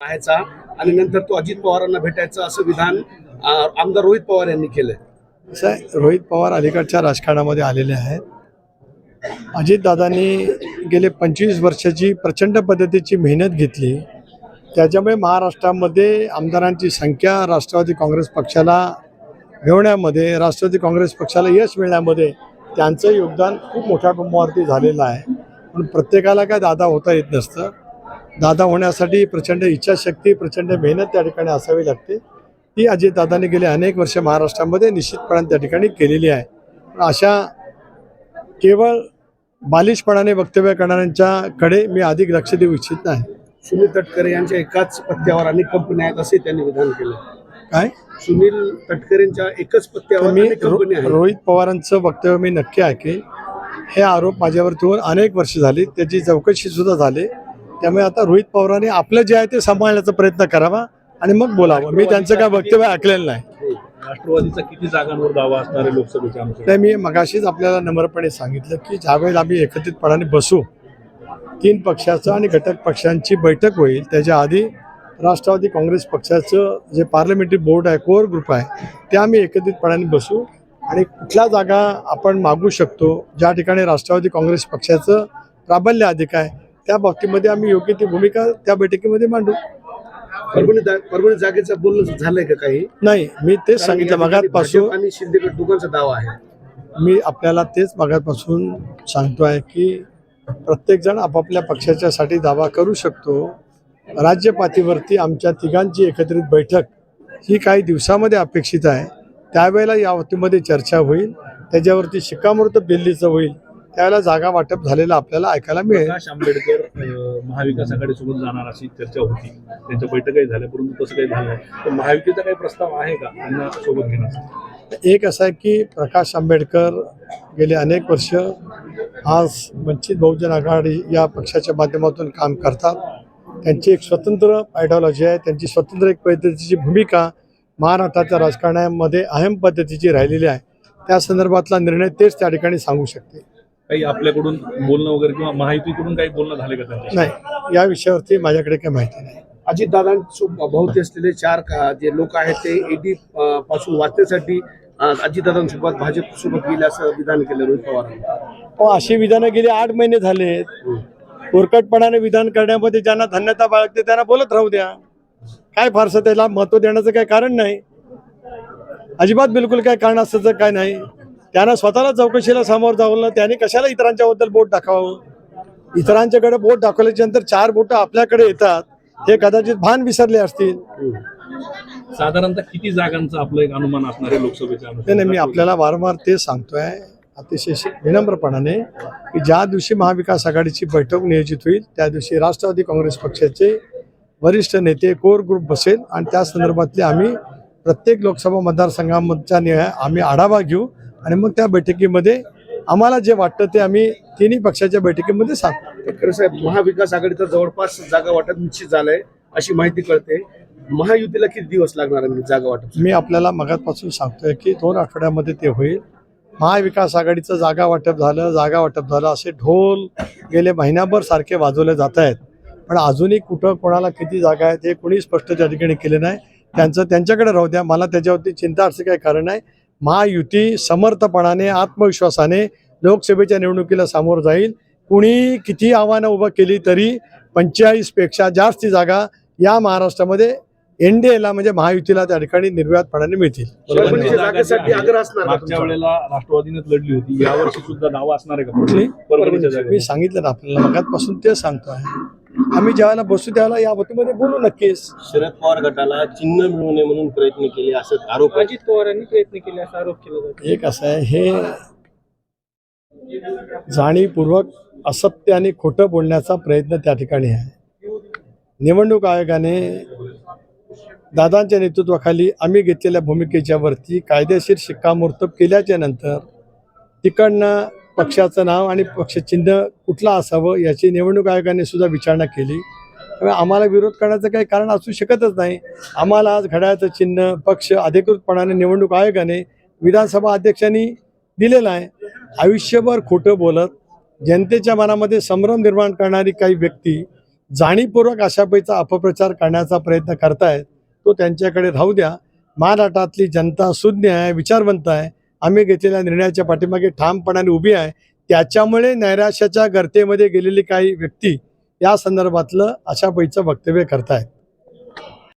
पाहायचा आणि नंतर तो अजित पवारांना भेटायचा असं विधान आमदार रोहित पवार यांनी केलंय. असं आहे, रोहित पवार अलीकडच्या राजकारणामध्ये आलेले आहेत. अजितदादांनी गेले पंचवीस वर्षाची प्रचंड पद्धतीची मेहनत घेतली. त्याच्यामुळे महाराष्ट्रामध्ये आमदारांची संख्या राष्ट्रवादी काँग्रेस पक्षाला मिळवण्यामध्ये राष्ट्रवादी काँग्रेस पक्षाला यश मिळण्यामध्ये त्यांचं योगदान खूप मोठ्या प्रमाणावरती झालेलं आहे. पण प्रत्येकाला काय दादा होता येत नसतं. दादा होण्यासाठी प्रचंड इच्छाशक्ती प्रचंड मेहनत त्या ठिकाणी असावी लागते. ती अजितदादांनी गेले अनेक वर्ष महाराष्ट्रामध्ये निश्चितपणे त्या ठिकाणी केलेली आहे. पण अशा केवळ बालिशपणाने वक्तव्य करणाऱ्यांच्याकडे मी अधिक लक्ष देऊ इच्छित नाही. सुनील तटकरे यांच्या एकाच पत्त्यावर अनेक कंपन्या आहेत असे त्यांनी विधान केलं. काय? सुनील तटकरेंच्या एकच पत्त्यावर मी रोहित पवारांचं वक्तव्य मी नक्की ऐकेल हे आरोप माझ्यावरती होऊन अनेक वर्ष झाली. त्याची चौकशी सुद्धा झाली. त्यामुळे आता रोहित पवारांनी आपलं जे आहे ते सांभाळण्याचा प्रयत्न करावा आणि मग बोलावं. मी त्यांचं काय वक्तव्य ऐकलेलं नाही. राष्ट्रवादीचा किती जागांवर दावा असणार आहे लोकसभेच्या आमच्या मी मगाशीच आपल्याला नम्रपणे सांगितलं की ज्यावेळेला आम्ही एकत्रितपणाने बसू तीन पक्षाचं आणि घटक पक्षांची बैठक होईल त्याच्या आधी राष्ट्रवादी काँग्रेस पक्षाचं जे पार्लमेंटरी बोर्ड आहे कोर ग्रुप आहे ते आम्ही एकत्रितपणाने बसू आणि कुठल्या जागा आपण मागू शकतो ज्या ठिकाणी राष्ट्रवादी काँग्रेस पक्षाचं प्राबल्य अधिक आहे त्या बाबतीमध्ये आम्ही योग्य ती भूमिका त्या बैठकीमध्ये मांडू. परभणी परभणी जागेचं बोलणं झालंय का काही? नाही मी तेच सांगितलं. मगातपासून आणि शिंदेगड दोघांचा दावा आहे. मी आपल्याला तेच मागापासून सांगतोय की प्रत्येकजण आपापल्या पक्षाच्यासाठी दावा करू शकतो. राज्य पातळीवरती आमच्या तिघांची एकत्रित बैठक ही काही दिवसामध्ये अपेक्षित आहे. त्यावेळेला या बाबतीमध्ये चर्चा होईल. त्याच्यावरती शिक्कामोर्तब दिल्लीचं होईल. त्यावेळेला जागा वाटप झालेलं आपल्याला ऐकायला मिळेल. प्रकाश आंबेडकर अं, महाविकास आघाडीसोबत जाणार अशी चर्चा होती. त्यांच्या बैठकही झाल्या परंतु तसं काही झालं नाही. तर महायुतीचा काही प्रस्ताव आहे का? त्यांना सोबत घेण्याचा एक असं आहे की प्रकाश आंबेडकर गेले अनेक वर्ष आज वंचित बहुजन आघाडी या पक्षाच्या माध्यमातून काम करतात. त्यांची एक स्वतंत्र आयडिओलॉजी आहे. त्यांची स्वतंत्र एक पद्धतीची भूमिका महाराष्ट्राच्या राजकारणामध्ये अहम पद्धतीची राहिलेली आहे. त्या संदर्भातला निर्णय तेच त्या ठिकाणी सांगू शकते. काही आपल्याकडून बोलणं वगैरे किंवा महायुतीकडून काही बोलणं झाले का त्यांच्याशी? नाही या विषयावरती माझ्याकडे काही माहिती नाही. अजितदादांसोबत भोवती असलेले चार का- जे लोक आहेत ते ईडी पासून वाचण्यासाठी अं, अजितदादांसोबत भाजप सोबत गेले असं विधान केलं रोहित पवारांनी हो अशी विधानं गेली आठ महिने झालेत कोरकटपणाने विधान करण्यामध्ये ज्यांना धन्यता बाळगते त्यांना बोलत राहू द्या. काय फारसं त्याला महत्त्व देण्याचं काही कारण नाही. अजिबात बिलकुल काय कारण असतं काय नाही. त्यांना स्वतःला चौकशीला समोर जावलं त्याने कशाला इतरांच्याबद्दल बोट दाखवावं? इतरांच्याकडे बोट दाखवल्याच्या नंतर चार बोट आपल्याकडे येतात. हे कदाचित भान विसरले असतील. साधारणतः किती जागांचं आपलं एक अनुमान असणार आहे लोकसभेच्या नाही नाही, मी आपल्याला वारंवार ते सांगतोय. अतिशय शि- विनम्रपणाने की ज्या दिवशी महाविकास आघाडीची बैठक नियोजित होईल त्या दिवशी राष्ट्रवादी काँग्रेस पक्षाचे वरिष्ठ नेते कोर ग्रुप बसेल आणि त्या संदर्भातले आम्ही प्रत्येक लोकसभा मतदारसंघामधचा निर्णय आम्ही आढावा घेऊ. आणि मग त्या बैठकीमध्ये आम्हाला जे वाटतं ते आम्ही तिन्ही पक्षाच्या बैठकीमध्ये सांगू तटकरे साहेब महाविकास आघाडीचं जवळपास जागा वाटप निश्चित झालंय अशी माहिती कळते. महायुतीला किती दिवस लागणार आहे जागा वाटप? मी आपल्याला मगातपासून सांगतोय की दोन आठवड्यामध्ये ते होईल. महाविकास आघाडीचं जागा वाटप झालं जागा वाटप झालं असे ढोल गेले महिनाभर सारखे वाजवले जात आहेत. पण अजूनही कुठं कोणाला किती जागा आहेत हे कोणी स्पष्ट त्या ठिकाणी केले नाही. त्यांचं त्यांच्याकडे राहू द्या. मला त्याच्यावरती चिंता असं काही कारण नाही. महायुती समर्थपणाने आत्मविश्वासाने लोकसभेच्या निवडणुकीला सामोरं जाईल. कुणी किती आव्हानं उभं केली तरी पंचेचाळीसपेक्षा जास्त जागा या महाराष्ट्रामध्ये एनडीएला म्हणजे महायुतीला त्या ठिकाणी निर्व्यातपणाने मिळतील. मी सांगितलं ना आपल्याला मगातपासून ते सांगतो आहे आम्ही ज्यावेळेला बसू त्यावेळेला या बाबतीमध्ये बोलू नक्कीच. शरद पवार गटाला चिन्ह मिळू नये म्हणून प्रयत्न केले असं आरोप. अजित पवारांनी प्रयत्न केले असा आरोप केला जातो एक असं आहे हे जाणीवपूर्वक असत्य आणि खोटं बोलण्याचा प्रयत्न त्या ठिकाणी आहे. निवडणूक आयोगाने दादांच्या नेतृत्वाखाली आम्ही घेतलेल्या भूमिकेच्या वरती कायदेशीर शिक्कामोर्तब केल्याच्यानंतर तिकडनं पक्षाचं नाव आणि पक्षचिन्ह कुठलं असावं याची निवडणूक आयोगाने सुद्धा विचारणा केली. त्यामुळे आम्हाला विरोध करण्याचं काही कारण असू शकतच नाही. आम्हाला आज घड्याळाचं चिन्ह पक्ष अधिकृतपणाने निवडणूक आयोगाने विधानसभा अध्यक्षांनी दिलेलं आहे. आयुष्यभर खोटं बोलत जनतेच्या मनामध्ये संभ्रम निर्माण करणारी काही व्यक्ती जाणीवपूर्वक आशाबाईचा अपप्रचार करण्याचा प्रयत्न करतायत तो त्यांच्याकडे राहू द्या. महाराष्ट्रातली जनता सुज्ञ आहे विचारवंत आहे. आम्ही घेतलेल्या निर्णयाच्या पाठीमागे ठामपणाने उभी आहे. त्याच्यामुळे नैराश्याच्या गर्तेमध्ये गेलेली काही व्यक्ती या संदर्भातलं अशा पैचं वक्तव्य करतायत.